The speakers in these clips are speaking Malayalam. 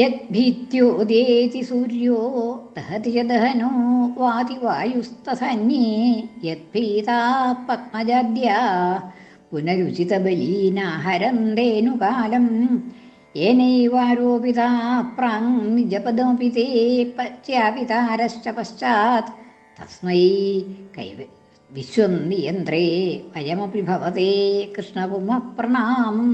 യദ്ഭീത്യോദേതി സൂര്യോ ദഹതി ച ദഹനോ വാതി വായുസ്തസന്യേ യദ്ഭീതാ പത്മജാദ്യാ പുനരുചിതബലീനാഹരന്തേനുകാലം येनैवारोपिता प्राङ् निजपदमपि ते पच्यापितारश्च पश्चात् तस्मै कैव विश्वं नियन्त्रे वयमपि भवते കൃഷ്ണപുമ പ്രണാമം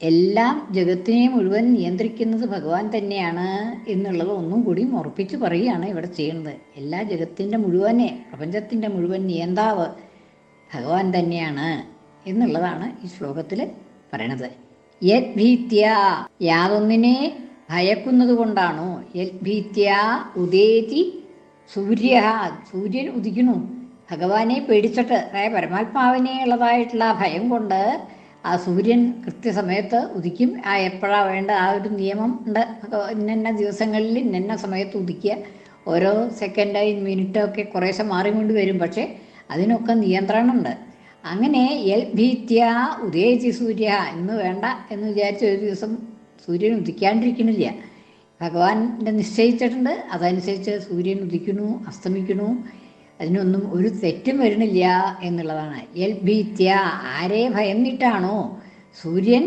എല്ലാം ജഗത്തിനെ മുഴുവൻ നിയന്ത്രിക്കുന്നത് ഭഗവാൻ തന്നെയാണ് എന്നുള്ളത് ഒന്നും കൂടി ഉറപ്പിച്ച് പറയുകയാണ് ഇവിടെ ചെയ്യുന്നത്. എല്ലാ ജഗത്തിന്റെ മുഴുവനെ പ്രപഞ്ചത്തിന്റെ മുഴുവൻ നിയന്താവ് ഭഗവാൻ തന്നെയാണ് എന്നുള്ളതാണ് ഈ ശ്ലോകത്തിൽ പറയണത്. യദ്ഭീത്യ യാതൊന്നിനെ ഭയക്കുന്നത് കൊണ്ടാണോ? യദ്ഭീത്യ ഉദേതി സൂര്യ സൂര്യൻ ഉദിക്കുന്നു. ഭഗവാനെ പേടിച്ചിട്ട് അതായത് പരമാത്മാവിനെ ഉള്ളതായിട്ടുള്ള ഭയം കൊണ്ട് ആ സൂര്യൻ കൃത്യസമയത്ത് ഉദിക്കും. ആ എപ്പോഴാണ് വേണ്ട ആ ഒരു നിയമം ഉണ്ട്. ഇന്ന ദിവസങ്ങളിൽ ഇന്ന സമയത്ത് ഉദിക്കുക. ഓരോ സെക്കൻഡ് മിനിറ്റ് ഒക്കെ കുറേശ്ശെ മാറിക്കൊണ്ട് വരും. പക്ഷേ അതിനൊക്കെ നിയന്ത്രണമുണ്ട്. അങ്ങനെ എൽ ഭീത്യ ഉദയചി സൂര്യ ഇന്ന് വേണ്ട എന്ന് വിചാരിച്ച ഒരു ദിവസം സൂര്യൻ ഉദിക്കാണ്ടിരിക്കണില്ല. ഭഗവാന്റെ നിശ്ചയിച്ചിട്ടുണ്ട്. അതനുസരിച്ച് സൂര്യൻ ഉദിക്കുന്നു അസ്തമിക്കുന്നു. അതിനൊന്നും ഒരു തെറ്റും വരുന്നില്ല എന്നുള്ളതാണ്. എൽ ഭീത്യ ആരെ ഭയന്നിട്ടാണോ? സൂര്യൻ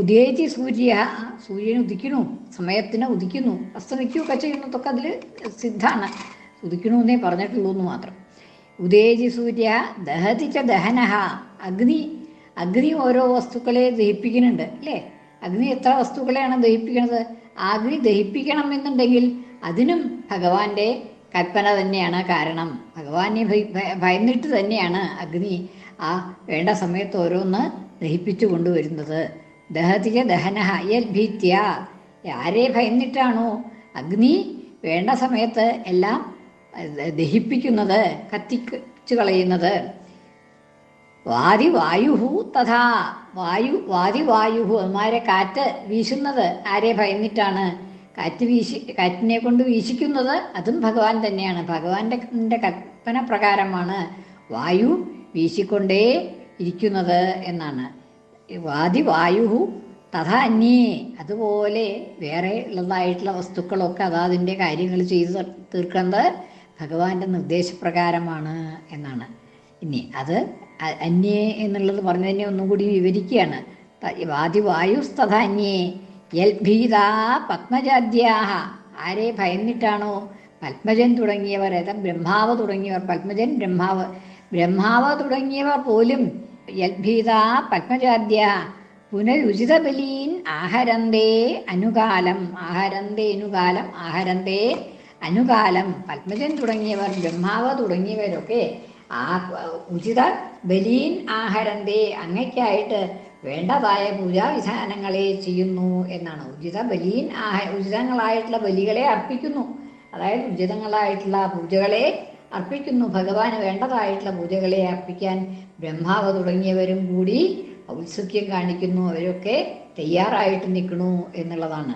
ഉദയിച്ച് സൂര്യ സൂര്യൻ ഉദിക്കുന്നു സമയത്തിന് ഉദിക്കുന്നു അസ്തമിക്കുകയൊക്കെ ചെയ്യുന്നതൊക്കെ അതിൽ സിദ്ധാണ് ഉദിക്കണു എന്നേ പറഞ്ഞിട്ടുള്ളൂ എന്ന് മാത്രം. ഉദേജി സൂര്യ ദഹതിച്ച ദഹനഹ അഗ്നി അഗ്നി ഓരോ വസ്തുക്കളെ ദഹിപ്പിക്കുന്നുണ്ട് അല്ലേ? അഗ്നി എത്ര വസ്തുക്കളെയാണ് ദഹിപ്പിക്കുന്നത് അഗ്നി ദഹിപ്പിക്കണം എന്നുണ്ടെങ്കിൽ അതിനും ഭഗവാന്റെ കൽപ്പന തന്നെയാണ് കാരണം. ഭഗവാനെ ഭയന്നിട്ട് തന്നെയാണ് അഗ്നി ആ വേണ്ട സമയത്ത് ഓരോന്ന് ദഹിപ്പിച്ചു കൊണ്ടുവരുന്നത്. ദഹതിക ദഹനഹ യൽ ഭീത്യ. ആരെ ഭയന്നിട്ടാണോ അഗ്നി വേണ്ട സമയത്ത് എല്ലാം ദഹിപ്പിക്കുന്നത് കത്തിച്ചു കളയുന്നത്? വാദിവായുഹു തഥാ. വായു വാതി വായുഹു. അന്മാരെ കാറ്റ് വീശുന്നത് ആരെ ഭയന്നിട്ടാണ്? കാറ്റ് വീശി കാറ്റിനെ കൊണ്ട് വീശിക്കുന്നത് അതും ഭഗവാൻ തന്നെയാണ്. ഭഗവാന്റെ കൽപ്പന പ്രകാരമാണ് വായു വീശിക്കൊണ്ടേ ഇരിക്കുന്നത് എന്നാണ്. വാതി വായു തഥ അന്യേ. അതുപോലെ വേറെ ഉള്ളതായിട്ടുള്ള വസ്തുക്കളൊക്കെ അതാതിന്റെ കാര്യങ്ങൾ ചെയ്ത് തീർക്കുന്നത് ഭഗവാന്റെ നിർദ്ദേശപ്രകാരമാണ് എന്നാണ്. ഇനി അത് അന്യേ എന്നുള്ളത് പറഞ്ഞതിനെ ഒന്നും കൂടി വിവരിക്കുകയാണ്. വാതി വായു തഥ അന്യേ. യൽഭീത പത്മജാദ്യാഹ. ആരെ ഭയന്നിട്ടാണോ? പത്മജൻ തുടങ്ങിയവർ ഏതാ? ബ്രഹ്മാവ് തുടങ്ങിയവർ പത്മജൻ ബ്രഹ്മാവ്. ബ്രഹ്മാവ് തുടങ്ങിയവർ പോലും യദ്ഭീതാ പത്മജാദ്യ പുനരുചിത ബലീൻ ആഹരന്തേ അനുകാലം. ആഹരന്തേ അനുകാലം ആഹരന്തേ അനുകാലം. പത്മജൻ തുടങ്ങിയവർ ബ്രഹ്മാവ് തുടങ്ങിയവരൊക്കെ ആ ഉചിത ബലീൻ ആഹരന്തേ അങ്ങയ്ക്കായിട്ട് വേണ്ടതായ പൂജാവിധാനങ്ങളെ ചെയ്യുന്നു എന്നാണ്. ഉചിത ബലീൻ ആഹ ഉചിതങ്ങളായിട്ടുള്ള ബലികളെ അർപ്പിക്കുന്നു. അതായത് ഉചിതങ്ങളായിട്ടുള്ള പൂജകളെ അർപ്പിക്കുന്നു. ഭഗവാന് വേണ്ടതായിട്ടുള്ള പൂജകളെ അർപ്പിക്കാൻ ബ്രഹ്മാവ് തുടങ്ങിയവരും കൂടി ഔത്സുക്യം കാണിക്കുന്നു. അവരൊക്കെ തയ്യാറായിട്ട് നിൽക്കണു എന്നുള്ളതാണ്.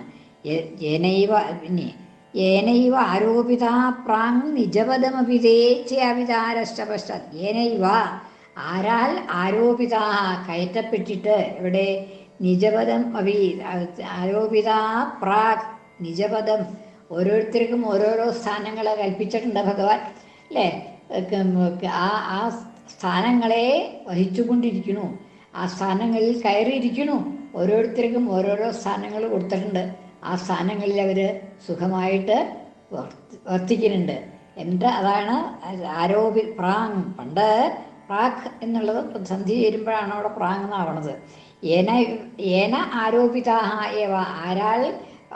ജനൈവ പിന്നെ ഏനൈവ ആരോപിത പ്രാങ് നിജപദമപി തേച്ഛാവിതാരഷ്ടപശ്ചാത് ഏനൈവ ആരാൽ ആരോപിത കയറ്റപ്പെട്ടിട്ട് ഇവിടെ നിജപദം അവി ആരോപിത പ്രാഗ് നിജപദം. ഓരോരുത്തർക്കും ഓരോരോ സ്ഥാനങ്ങൾ കൽപ്പിച്ചിട്ടുണ്ട് ഭഗവാൻ അല്ലേ? ആ ആ സ്ഥാനങ്ങളെ വഹിച്ചുകൊണ്ടിരിക്കുന്നു. ആ സ്ഥാനങ്ങളിൽ കയറിയിരിക്കുന്നു. ഓരോരുത്തർക്കും ഓരോരോ സ്ഥാനങ്ങൾ കൊടുത്തിട്ടുണ്ട്. ആ സ്ഥാനങ്ങളിൽ അവർ സുഖമായിട്ട് വർത്തിക്കുന്നുണ്ട്. എന്നിട്ട് അതാണ് ആരോപി പ്രാങ് പണ്ട് പ്രാഗ് എന്നുള്ളത് സന്ധി ചേരുമ്പോഴാണ് അവിടെ പ്രാങ് എന്നാവണത് ഏന ഏന ആരോപിതാഹ ഏവ ആരാൾ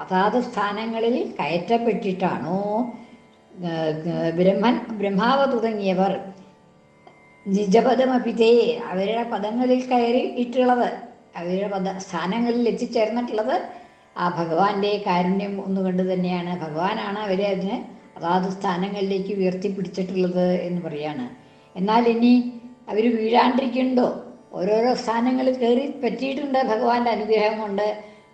അതാത് സ്ഥാനങ്ങളിൽ കയറ്റപ്പെട്ടിട്ടാണോ? ബ്രഹ്മൻ ബ്രഹ്മാവ് തുടങ്ങിയവർ നിജപദമപിതേ അവരുടെ പദങ്ങളിൽ കയറി ഇട്ടുള്ളത് അവരുടെ പദ സ്ഥാനങ്ങളിൽ എത്തിച്ചേർന്നിട്ടുള്ളത് ആ ഭഗവാന്റെ കാരുണ്യം ഒന്നുകൊണ്ട് തന്നെയാണ്. ഭഗവാനാണ് അവരെ അതിന് അതാത് സ്ഥാനങ്ങളിലേക്ക് ഉയർത്തിപ്പിടിച്ചിട്ടുള്ളത് എന്ന് പറയാണ്. എന്നാൽ ഇനി അവർ വീഴാണ്ടിരിക്കുന്നുണ്ടോ? ഓരോരോ സ്ഥാനങ്ങളിൽ കയറി പറ്റിയിട്ടുണ്ട് ഭഗവാന്റെ അനുഗ്രഹം കൊണ്ട്.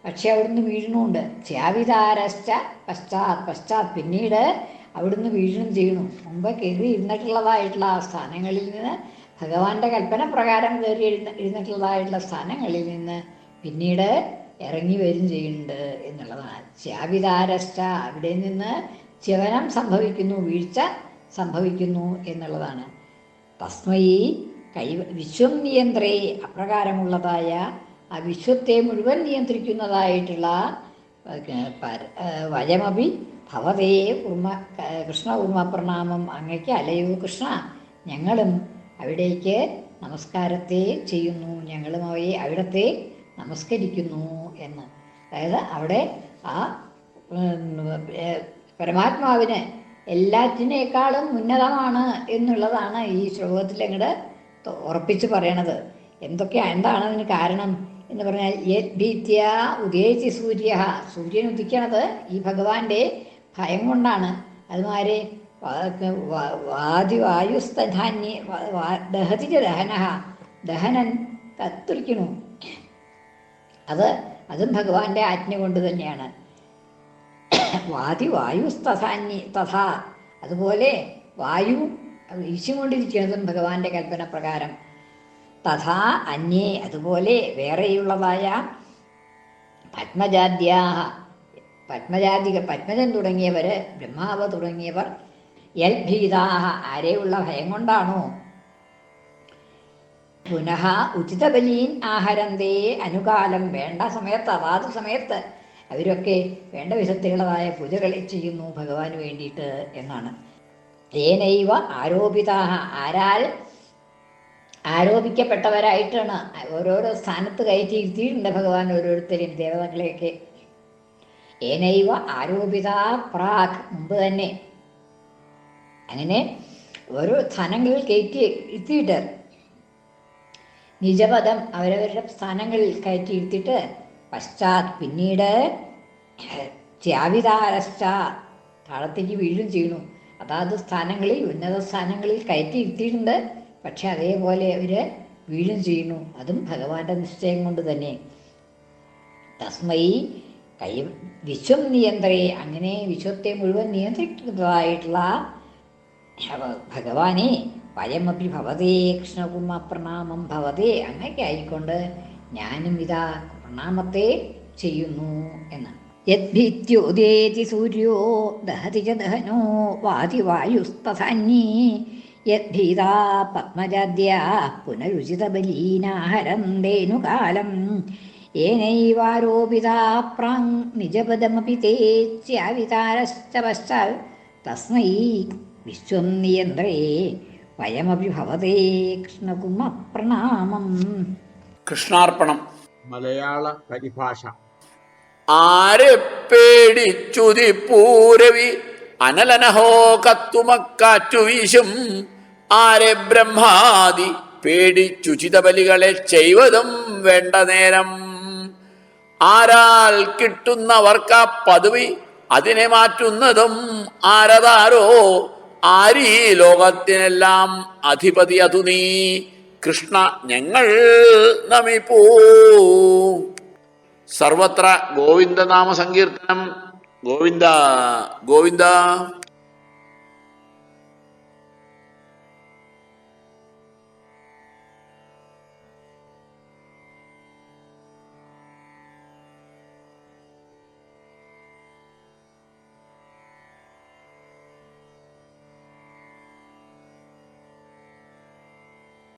പക്ഷെ അവിടുന്ന് വീഴണമുണ്ട് ചാവിതാരശ്ച പശ്ചാത് പശ്ചാത് പിന്നീട് അവിടുന്ന് വീഴും ചെയ്യണു മുമ്പ് കയറി ഇരുന്നിട്ടുള്ളതായിട്ടുള്ള ആ സ്ഥാനങ്ങളിൽ നിന്ന് ഭഗവാന്റെ കൽപ്പന പ്രകാരം കയറി ഇരുന്ന ഇരുന്നിട്ടുള്ളതായിട്ടുള്ള സ്ഥാനങ്ങളിൽ നിന്ന് പിന്നീട് ഇറങ്ങി വരും ചെയ്യുന്നുണ്ട് എന്നുള്ളതാണ്. ചാവിതാരശ്ച അവിടെ നിന്ന് ച്യവനം സംഭവിക്കുന്നു വീഴ്ച സംഭവിക്കുന്നു എന്നുള്ളതാണ്. തസ്മൈ കൈ വിശ്വം നിയന്ത്രേ. അപ്രകാരമുള്ളതായ ആ വിശ്വത്തെ മുഴുവൻ നിയന്ത്രിക്കുന്നതായിട്ടുള്ള വയമഭി ഭവതേ ഉർമ കൃഷ്ണ ഉർമ പ്രണാമം അങ്ങയ്ക്ക് അലയോ കൃഷ്ണ. ഞങ്ങളും അവിടേക്ക് നമസ്കാരത്തെ ചെയ്യുന്നു. ഞങ്ങളും അവയെ അവിടത്തെ നമസ്കരിക്കുന്നു എന്ന്. അതായത് അവിടെ ആ പരമാത്മാവിന് എല്ലാറ്റിനേക്കാളും ഉന്നതമാണ് എന്നുള്ളതാണ് ഈ ശ്ലോകത്തിൽ അങ്ങോട്ട് ഉറപ്പിച്ച് പറയണത്. എന്തൊക്കെ എന്താണ് അതിന് കാരണം എന്ന് പറഞ്ഞാൽ യദ്ഭീത്യ ഭീത്യ ഉദയത്തി സൂര്യ. സൂര്യൻ ഉദിക്കണത് ഈ ഭഗവാന്റെ ഭയം കൊണ്ടാണ്. അതുമാരെ വാതിവായുസ്തധാന്യ ദഹതി ദഹന. ദഹനൻ കത്തുരിക്കണു അത് അതും ഭഗവാന്റെ ആജ്ഞ കൊണ്ട് തന്നെയാണ്. വാതി വായു തഥാന്യ തഥാ. അതുപോലെ വായു വീശിക്കൊണ്ടിരിക്കുന്നതും ഭഗവാന്റെ കൽപ്പന പ്രകാരം. തഥാ അന്യേ അതുപോലെ വേറെയുള്ളതായ പത്മജാദ്യാഹ പത്മജാതിക പത്മജൻ തുടങ്ങിയവർ ബ്രഹ്മാവ് തുടങ്ങിയവർ യൽഭീതാഹ ആരെയുള്ള ഭയം കൊണ്ടാണോ? പുനഃ ഉചിതബലീൻ ആഹരന്തേ അനുകാലം വേണ്ട സമയത്ത് അതാത് സമയത്ത് അവരൊക്കെ വേണ്ട വിധത്തിലുള്ളതായ പൂജകളെ ചെയ്യുന്നു ഭഗവാന് വേണ്ടിയിട്ട് എന്നാണ്. ഏനൈവ ആരോപിതാഹ. ആരാൽ ആരോപിക്കപ്പെട്ടവരായിട്ടാണ്. ഓരോരോ സ്ഥാനത്ത് കയറ്റി ഇരുത്തിയിട്ടുണ്ട് ഭഗവാൻ ഓരോരുത്തരെയും ദേവതകളെയൊക്കെ. ഏനൈവ ആരോപിത പ്രാഗ് മുമ്പ് തന്നെ. അങ്ങനെ ഓരോ സ്ഥാനങ്ങളിൽ കയറ്റി ഇരുത്തിയിട്ട് നിജപദം അവരവരുടെ സ്ഥാനങ്ങളിൽ കയറ്റി ഇരുത്തിയിട്ട് പശ്ചാത് പിന്നീട് ത്യാവിതാരശ്ച താഴത്തേക്ക് വീഴും ചെയ്യണു അതാത് സ്ഥാനങ്ങളിൽ ഉന്നത സ്ഥാനങ്ങളിൽ കയറ്റി ഇരുത്തിയിട്ടുണ്ട്. പക്ഷെ അതേപോലെ അവർ വീഴും ചെയ്യുന്നു. അതും ഭഗവാന്റെ നിശ്ചയം കൊണ്ട് തന്നെ. തസ്മൈ കൈ വിശ്വം നിയന്ത്രേ. അങ്ങനെ വിശ്വത്തെ മുഴുവൻ നിയന്ത്രിക്കുന്നതായിട്ടുള്ള ഭഗവാനെ വയമപി ഭവതേ കൃഷ്ണകുമ പ്രണാമം ഭവതേ അങ്ങനെയൊക്കെ ആയിക്കൊണ്ട് ഞാനും ഇതാ പ്രണാമത്തെ ചെയ്യുന്നു എന്നാണ് യദ്ഭിത്യോദേതി സൂര്യോ ദഹതി ച ദഹനോ വാതി വായുസ്തഥാന്യേ യദ്ഭീതാ പത്മജാദ്യാ പുനരുചിതബലീനാഹരന്തേനുകാലം ഏനൈവാരോപിതാ പ്രാങ് നിജപദമപി തേ പശ്ചാൽ തസ്മൈ വിശ്വം നിയന്ത്രേ വയമപി ഭവതേ കൃഷ്ണകുമ പ്രണാമം കൃഷ്ണാർപ്പണം. മലയാള പരിഭാഷ. ആരെ പേടിച്ചുതിപ്പൂരവി അനലനഹോ കത്തുമക്കാറ്റു വീശും. ആരെ ബ്രഹ്മാതി പേടിച്ചു ചിതബലികളെ ചെയ്വതും വേണ്ട നേരം. ആരാൽ കിട്ടുന്നവർക്ക പദവി അതിനെ മാറ്റുന്നതും ആരതാരോ ആരീ ലോകത്തിനെല്ലാം അധിപതി അതു നീ. കൃഷ്ണ ഞങ്ങൾ നമിപ്പൂ. സർവത്ര ഗോവിന്ദനാമ സങ്കീർത്തനം. ഗോവിന്ദ ഗോവിന്ദ.